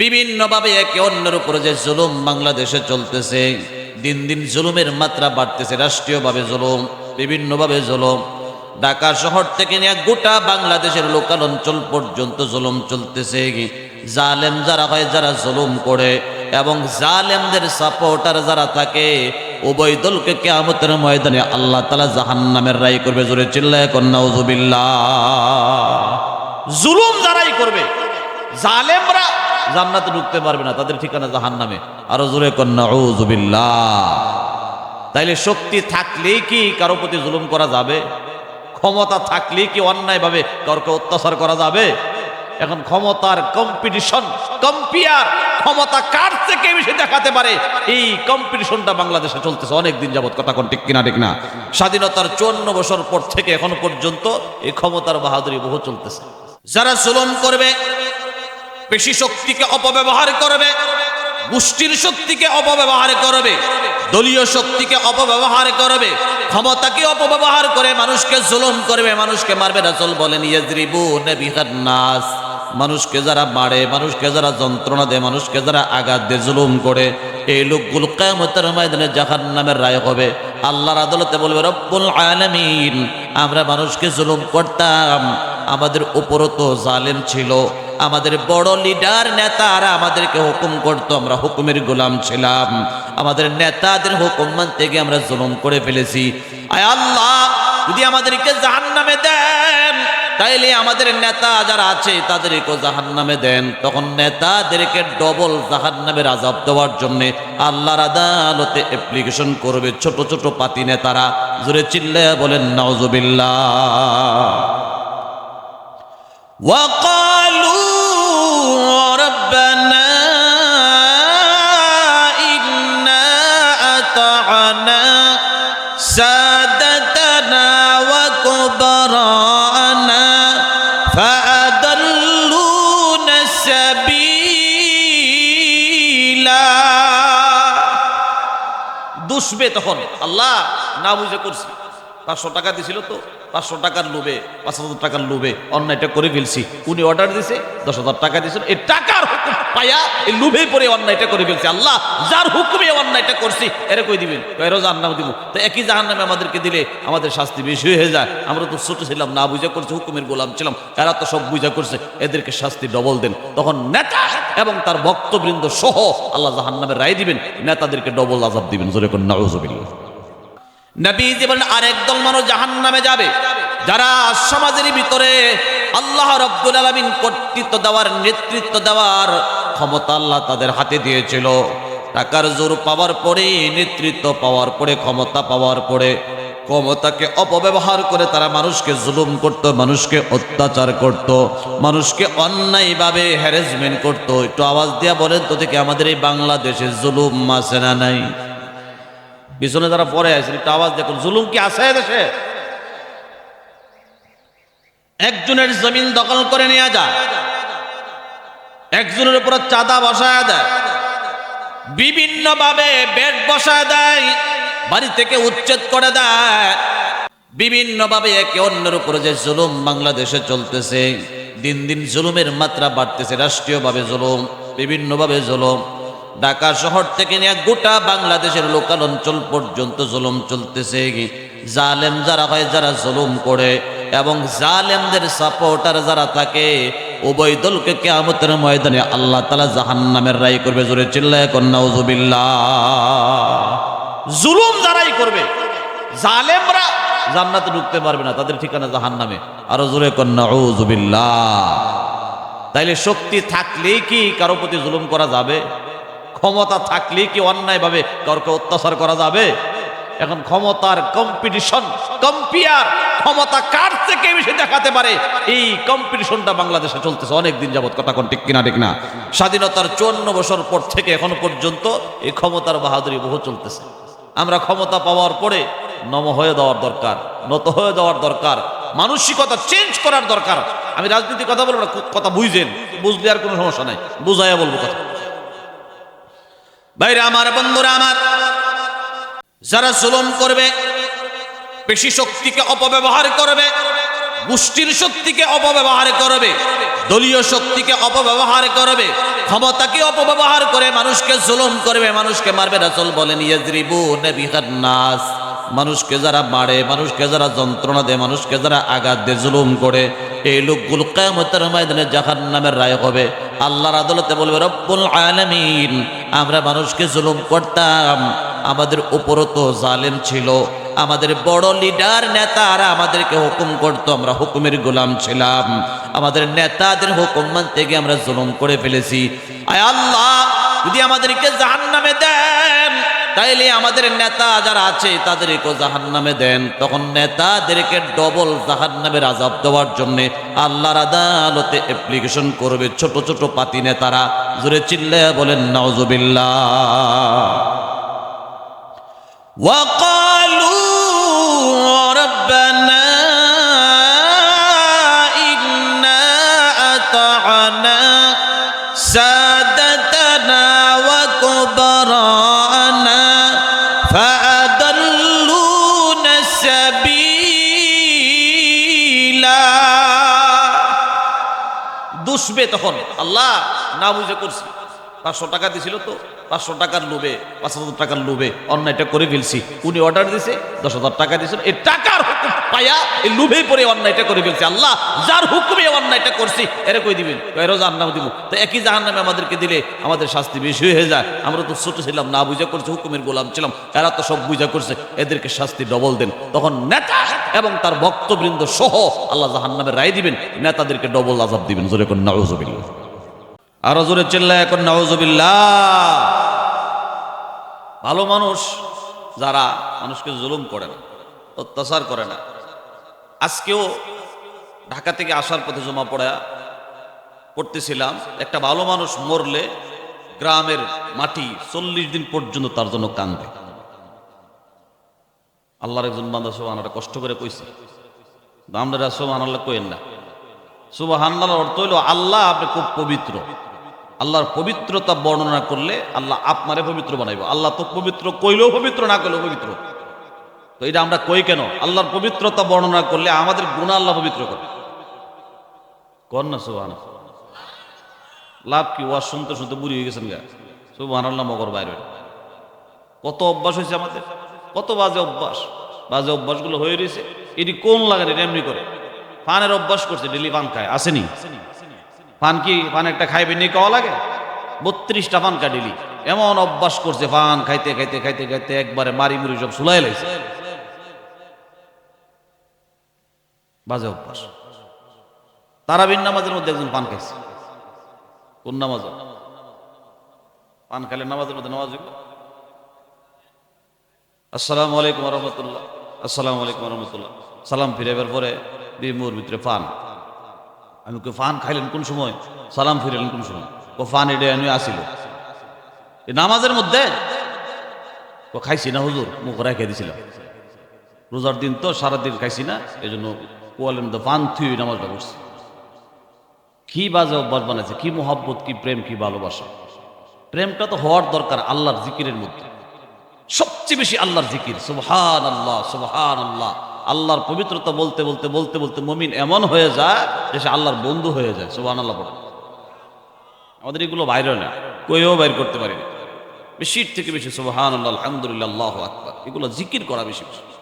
বিভিন্নভাবে একে অন্যের উপরে যে জুলুম বাংলাদেশে চলতেছে, দিন দিন জুলুমের মাত্রা বাড়তেছে, রাষ্ট্রীয়ভাবে জুলুম, বিভিন্নভাবে জুলুম। ঢাকা শহর থেকে নিয়ে গোটা বাংলাদেশের লোকাল অঞ্চল পর্যন্ত জুলুম চলতেছে। জালেম যারা হয়, যারা জুলুম করে এবং জালেমদের সাপোর্টার যারা থাকে, উভয় দলকে কেয়ামতের ময়দানে আল্লাহ তালা জাহান্নামের রায় করবে। জোরে চিল্লায় কন্যা জুলুম যারাই করবে, জালেমরা জান্নাতে ঢুকতে পারবে না, তাদের ঠিকানা জাহান্নামে। আরও জোরে কন্যা তাইলে শক্তি থাকলেই কি কারও প্রতি জুলুম করা যাবে? ক্ষমতা থাকলেই কি অন্যায়ভাবে কারোকে অত্যাচার করা যাবে? এখন ক্ষমতার কম্পিটিশন কম্পিয়ার ক্ষমতা কার থেকে বেশি দেখাতে পারে? এই কম্পিটিশনটা বাংলাদেশে চলতেছে অনেক দিন যাবত কথা কোন ঠিক কিনা, ঠিক না। স্বাধীনতার চুয়ান্ন বছর পর থেকে এখনও পর্যন্ত এই ক্ষমতার বাহাদুরি বহু চলতেছে। যারা জুলুম করবে পেশি শক্তিকে অপব্যবহার করবে গোষ্ঠীর শক্তিকে অপব্যবহার করবে, দলীয় শক্তিকে অপব্যবহার করবে, ক্ষমতাকে অপব্যবহার করে মানুষকে জুলুম করবে, মানুষকে মারবে রাসূল বলেন ইয়াজরিবু নবিহান নাস। মানুষকে যারা মারে, মানুষকে যারা যন্ত্রণা দেয়, মানুষকে যারা আঘাত দিয়ে, জুলুম করে, এই লোকগুলো কেমতের ময়দানে জাহান নামের রায় হবে। আল্লাহর আদালতে বলবে, রব্বুল আলামিন, আমরা মানুষকে জুলুম করতাম, আমাদের উপরও তো জালেম ছিল। আমাদের বড় লিডার নেতারা আমাদেরকে হুকুম করতো, আমরা হুকুমের গোলাম ছিলাম। আমাদের নেতাদের হুকুম মানতে গিয়ে আমরা জুলুম করে ফেলেছি। আয় আল্লাহ, যদি আমাদেরকে জাহান নামে দেন, তাইলে আমাদের নেতা যারা আছে তাদেরকেও জাহান নামে দেন। তখন নেতাদেরকে ডবল জাহান নামের আজাব দেওয়ার জন্যে আল্লাহর আদালতে অ্যাপ্লিকেশন করবে ছোট ছোট পাতি নেতারা। জোরে চিল্লে বলেন নওজুবিল্লাহ সাবিলা। দুষবে তখন। আল্লাহ না বুঝে করছি। পাঁচশো টাকা দিছিল তো, পাঁচশো টাকার লোভে, পাঁচ হাজার টাকার লোভে অন্যায়টা করে ফেলছি। উনি অর্ডার দিছে, দশ হাজার টাকা দিয়েছিল এই টাকার হুকুম পায়া এই লোভে পরে অন্যায়টা করে ফেলছি। আল্লাহ যার হুকুমে অন্যায়টা করছি, এরা কই দিবেন? এরও জাহান নাম দিব। তো একই জাহান নামে আমাদেরকে দিলে আমাদের শাস্তি বেশি হয়ে যায়। আমরা তো ছোট ছিলাম, না বুঝা করছি, হুকুমের গোলাম ছিলাম। এরা তো সব বুঝা করছে, এদেরকে শাস্তি ডবল দেন। তখন নেতা এবং তার ভক্তবৃন্দ সহ আল্লাহ জাহান নামের রায় দিবেন, নেতাদেরকে ডবল আজাব দিবেন। জোরে কোন নাউজুবিল্লাহ। নবী জীবন আরেক দল মানুষ জাহান নামে যাবে। যারা সমাজের ভিতরে আল্লাহ রব্দুল আলমিন কর্তৃত্ব দেওয়ার, নেতৃত্ব দেওয়ার ক্ষমতা আল্লাহ তাদের হাতে দিয়েছিল। টাকার জোর পাওয়ার পরে, নেতৃত্ব পাওয়ার পরে, ক্ষমতা পাওয়ার পরে, ক্ষমতাকে অপব্যবহার করে তারা মানুষকে জুলুম করত, মানুষকে অত্যাচার করত, মানুষকে অন্যায়ভাবে হ্যারাসমেন্ট করত। একটু আওয়াজ দিয়া বলেন তো থেকে আমাদের এই বাংলাদেশে জুলুম আছে না নাই? পিছনে যারা পরে আছে, একটু আওয়াজ দেখুন। জুলুম কি আছে দেশে একজনের জমিন দখল করে নেওয়া যায়, একজনের উপর চাঁদা বসায় দেয় বিভিন্ন ভাবে বেড বসায় দেয়, বাড়ি থেকে উচ্ছেদ করে দেয়। বিভিন্ন ভাবে একে অন্যের উপরে যে জুলুম বাংলাদেশে চলতেছে, দিন দিন জুলুমের মাত্রা বাড়তেছে, রাষ্ট্রীয়ভাবে জুলুম, বিভিন্নভাবে জুলুম। ঢাকা শহর থেকে নিয়ে গোটা বাংলাদেশের লোকাল অঞ্চল পর্যন্ত জুলুম চলতেছে। জালেম যারা হয়, যারা জুলুম করে এবং জালেমদের সাপোর্টার যারা থাকে, উভয় দলকে কেয়ামতের ময়দানে আল্লাহ তালা জাহান্নামের রায় করবে। জোরে চিল্লায় কন্যা উজুবিল্লাহ জুলুম যারাই করবে, জালেমরা জান্নাতে ঢুকতে পারবে না, তাদের ঠিকানা জাহান্নামে। আরও জোরে কন্যা উজুবিল্লাহ তাইলে শক্তি থাকলেই কি কারও প্রতি জুলুম করা যাবে? ক্ষমতা থাকলেই কি অন্যায়ভাবে কাউকে অত্যাচার করা যাবে? এখন ক্ষমতার কম্পিটিশন কম্পিয়ার ক্ষমতা কার থেকে বেশি দেখাতে পারে? এই কম্পিটিশনটা বাংলাদেশে চলতেছে অনেক দিন যাবত কথা কোন ঠিক কিনা, ঠিক না। স্বাধীনতার চুয়ান্ন বছর পর থেকে এখনও পর্যন্ত এই ক্ষমতার বাহাদুরি বহু চলতেছে। আমরা ক্ষমতা পাওয়ার পরে নম হয়ে দেওয়ার দরকার, নত হয়ে দেওয়ার দরকার, মানসিকতা চেঞ্জ করার দরকার। আমি রাজনীতি কথা বলব না, কথা বুঝছেন বুঝলে আর কোনো সমস্যা নাই, বুঝাইয়া বলব কথা। ভাইরা আমার, বন্ধুরা আমার, যারা জুলুম করবে পেশি শক্তিকে অপব্যবহার করবে গোষ্ঠীর শক্তিকে অপব্যবহার করবে, দলীয় শক্তিকে অপব্যবহার করবে, ক্ষমতাকে অপব্যবহার করে মানুষকে জুলুম করবে, মানুষকে মারবে, রাসূল বলেন, ইয়াজরিবু নাবিহান নাস। মানুষকে যারা মারে, মানুষকে যারা যন্ত্রণা দেয়, মানুষকে যারা আঘাত দিয়ে, জুলুম করে, এই লোকগুলো কিয়ামতের ময়দানে জাহান্নামের রায় হবে। আল্লাহর আদালতে বলবে, রব্বুল আলামিন আমরা মানুষকে জুলুম করতাম। আমাদের উপরও তো জালেম ছিল। আমাদের বড় লিডার নেতারা আমাদেরকে হুকুম করতো, আমরা হুকুমের গোলাম ছিলাম। আমাদের নেতাদের হুকুম মানতে গিয়ে আমরা জুলুম করে ফেলেছি। আয় আল্লাহ, যদি আমাদেরকে জাহান্নামে দেন তাইলে আমাদের নেতা যারা আছে তাদেরকে জাহান নামে দেন তখন নেতাদেরকে ডবল জাহান নামের আজাব দেওয়ার জন্য আল্লাহর আদালতে অ্যাপ্লিকেশন করবে ছোট ছোট পাতি নেতারা জোরে চিল্লে বলেন নওজুবিল্লাহ وقالوا দুষবে তখন। আল্লাহ না বুঝে করছি। পাঁচশো টাকা দিছিল তো। পাঁচশো টাকার লোভে, পাঁচ হাজার টাকার লোভে অন্যায়টা করে ফেলছি। উনি অর্ডার দিছে, দশ হাজার টাকা দিয়েছেন। এই টাকার হুকুম পাইয়া এই লোভে পরে অন্যায়টা করে ফেলছি। আল্লাহ যার হুকুমে অন্যায়টা করছি, এরা কই দিবেন? এরও জাহান নাম দিব। তো একই জাহান নামে আমাদেরকে দিলে আমাদের শাস্তি বেশি হয়ে যায়। আমরা তো ছোট ছিলাম, না বুঝা করছি, হুকুমের গোলাম ছিলাম। এরা তো সব বুঝা করছে, এদেরকে শাস্তি ডবল দেন। তখন নেতা এবং তার ভক্তবৃন্দ সহ আল্লাহ জাহান নামে রায় দিবেন, নেতাদেরকে ডবল আজাব দিবেন। জোরে কোন নাউজুবিল্লাহ। আরও জোরে চিল্লা এখন নাউজুবিল্লাহ। ভালো মানুষ যারা মানুষকে জুলুম করে না, অত্যাচার করে না। আজকেও ঢাকা থেকে আসার পথে জমা পড়া পড়তেছিলাম, একটা ভালো মানুষ মরলে গ্রামের মাটি চল্লিশ দিন পর্যন্ত তার জন্য কান্দে আল্লাহর একজন বান্দা সোহান কষ্ট করে কইছে আমরা সোহান আল্লাহ কইেন না। সুবাহান অর্থ হইল আল্লাহ আপনি খুব পবিত্র। আল্লাহর পবিত্রতা বর্ণনা করলে আল্লাহ আপনারে পবিত্র বানাইব। আল্লাহ তো পবিত্র, কইলেও পবিত্র, না করলেও পবিত্র। তো এটা আমরা কই কেন? আল্লাহর পবিত্রতা বর্ণনা করলে আমাদের গুণা আল্লাহ পবিত্র করে। কর না সুবাহান লাভ কি? ওয়াজ শুনতে শুনতে বুড়ি হয়ে গেছেন গা। সুবাহান আল্লাহ মগর বাইরে কত অভ্যাস হয়েছে আমাদের। কত বাজে অভ্যাস। বাজে অভ্যাসগুলো হয়ে রয়েছে। এটি কোন লাগে এটা এমনি করে। পানের অভ্যাস করছে, ডেলি পান খায়। আসেনি? পান কি? পান একটা খাইবে, নিয়ে খাওয়া লাগে? বত্রিশটা পান কাটিলি। এমন অভ্যাস করছে পান খাইতে খাইতে খাইতে খাইতে একবারে মারি মুড়ি সব সুলাই লাগছে বাজে অভ্যাস। তারাবিন নামাজের মধ্যে একজন পান খাইছে। কোন নামাজ? পান খাইলে নামাজের মধ্যে নামাজ আসসালামু আলাইকুম রহমতুল্লাহ। আসসালামু আলাইকুম রহমতুল্লাহ। সালাম ফিরাবার পরে দিয়ে মোর ভিতরে ফান। আমি কই ফান খাইলেন কোন সময়? সালাম ফিরালেন কোন সময়? ও ফান এডে আমি আসিল। নামাজের মধ্যে? ও খাইছি না হুজুর? মুখ রেখে দিছিলাম। রোজার দিন তো সারাদিন খাইছি না এই জন্য কোয়ালের মধ্যে ফান থুই নামাজটা করছি কি বাজে অভ্যাস বানাইছে, কি মোহাব্বত, কি প্রেম, কি ভালোবাসা। প্রেমটা তো হওয়ার দরকার আল্লাহর জিকিরের মধ্যে। সবচেয়ে বেশি আল্লাহর জিকির সুবহান আল্লাহ সুবহান আল্লাহ আল্লাহর পবিত্রতা বলতে বলতে বলতে বলতে মমিন এমন হয়ে যায় যে সে আল্লাহর বন্ধু হয়ে যায়। সুবহান আল্লাহ পড়ে আমাদের এগুলো বাইরে না। কইও বাইর করতে পারি না। বেশির থেকে বেশি সুবহান আল্লাহ আলহামদুলিল্লাহ আকবার। এগুলো জিকির করা বেশি বেশি।